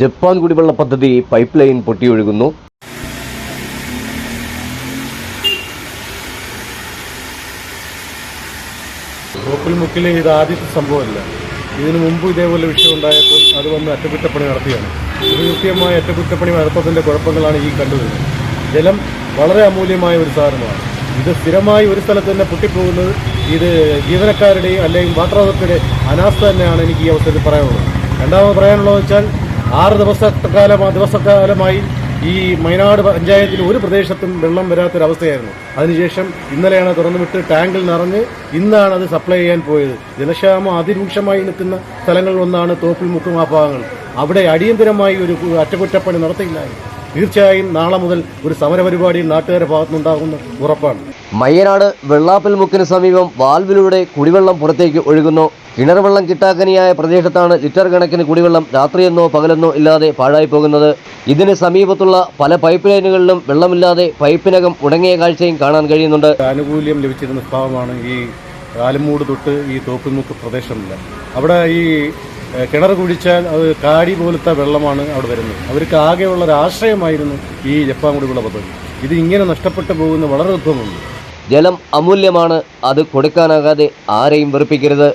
Japan കുടിവെള്ള പദ്ധതി pipe line പൊട്ടിയൊഴുകുന്നു മുക്കിലെ ഇത് ആദ്യത്തെ സംഭവമല്ല. ഇതിനു മുമ്പ് ഇതേപോലെ വിഷയം ഉണ്ടായപ്പോൾ അത് വന്ന് അറ്റകുറ്റപ്പണി നടത്തിയാണ്. കൃത്യമായ അറ്റകുറ്റപ്പണി നടത്തത്തിന്റെ കുഴപ്പങ്ങളാണ് ഈ കണ്ടുവരുന്നത് ജലം വളരെ അമൂല്യമായ ഒരു സാധനമാണ്. ഇത് സ്ഥിരമായി ഒരു സ്ഥലത്ത് തന്നെ പൊട്ടിപ്പോകുന്നത് ഇത് ജീവനക്കാരുടെയും അല്ലെങ്കിൽ വാട്ടർ അതോറിറ്റിയുടെ അനാസ്ഥ തന്നെയാണ് എനിക്ക് ഈ അവസരത്തിൽ പറയാനുള്ളത്. രണ്ടാമത് പറയാനുള്ളതെന്ന് വെച്ചാൽ ആറ് ദിവസക്കാലം ദിവസക്കാലമായി ഈ മൈനാട് പഞ്ചായത്തിൽ ഒരു പ്രദേശത്തും വെള്ളം വരാത്തൊരവസ്ഥയായിരുന്നു. അതിനുശേഷം ഇന്നലെയാണ് തുറന്നുവിട്ട് ടാങ്കിൽ നിറഞ്ഞ് ഇന്നാണ് അത് സപ്ലൈ ചെയ്യാൻ പോയത്. ജലക്ഷാമം അതിരൂക്ഷമായി നിൽക്കുന്ന സ്ഥലങ്ങളിൽ ഒന്നാണ് തോപ്പിൽ മുക്കും ആ ഭാഗങ്ങൾ. അവിടെ അടിയന്തരമായി ഒരു അറ്റകുറ്റപ്പണി നടത്തിയില്ലായി തീർച്ചയായും നാളെ മുതൽ ഒരു സമരപരിപാടി നാട്ടുകാരുടെ ഭാഗത്തുനിന്നുണ്ടാകുന്ന ഉറപ്പാണ്. മയ്യനാട് വെള്ളാപ്പൽ മുക്കിന് സമീപം വാൽവിലൂടെ കുടിവെള്ളം പുറത്തേക്ക് ഒഴുകുന്നു. കിണർവെള്ളം കിട്ടാക്കനിയായ പ്രദേശത്താണ് ലിറ്റർ കണക്കിന് കുടിവെള്ളം രാത്രിയെന്നോ പകലെന്നോ ഇല്ലാതെ പാഴായി പോകുന്നത്. ഇതിന് സമീപത്തുള്ള പല പൈപ്പ് ലൈനുകളിലും വെള്ളമില്ലാതെ പൈപ്പിനകം ഉണങ്ങിയ കാഴ്ചയും കാണാൻ കഴിയുന്നുണ്ട്. ആനുകൂല്യം ലഭിച്ചിരുന്ന സ്ഥാപമാണ് ഈ ആലുമൂട് തൊട്ട് ഈ തോപ്പിൽമുക്ക് പ്രദേശമില്ല. അവിടെ ഈ കിണർ കുഴിച്ചാൽ അത് കാടി പോലത്തെ വെള്ളമാണ് അവിടെ വരുന്നത്. അവർക്ക് ആകെയുള്ള ഒരു ആശ്രയമായിരുന്നു ഈ ജപ്പാൻ കുടിവെള്ള പദ്ധതി ഇത് ഇങ്ങനെ നഷ്ടപ്പെട്ടു പോകുന്ന വളരെ ദുഃഖമുണ്ട് ജലം അമൂല്യമാണ്. അത് കൊടുക്കാനാകാതെ ആരെയും വെറുപ്പിക്കരുത്.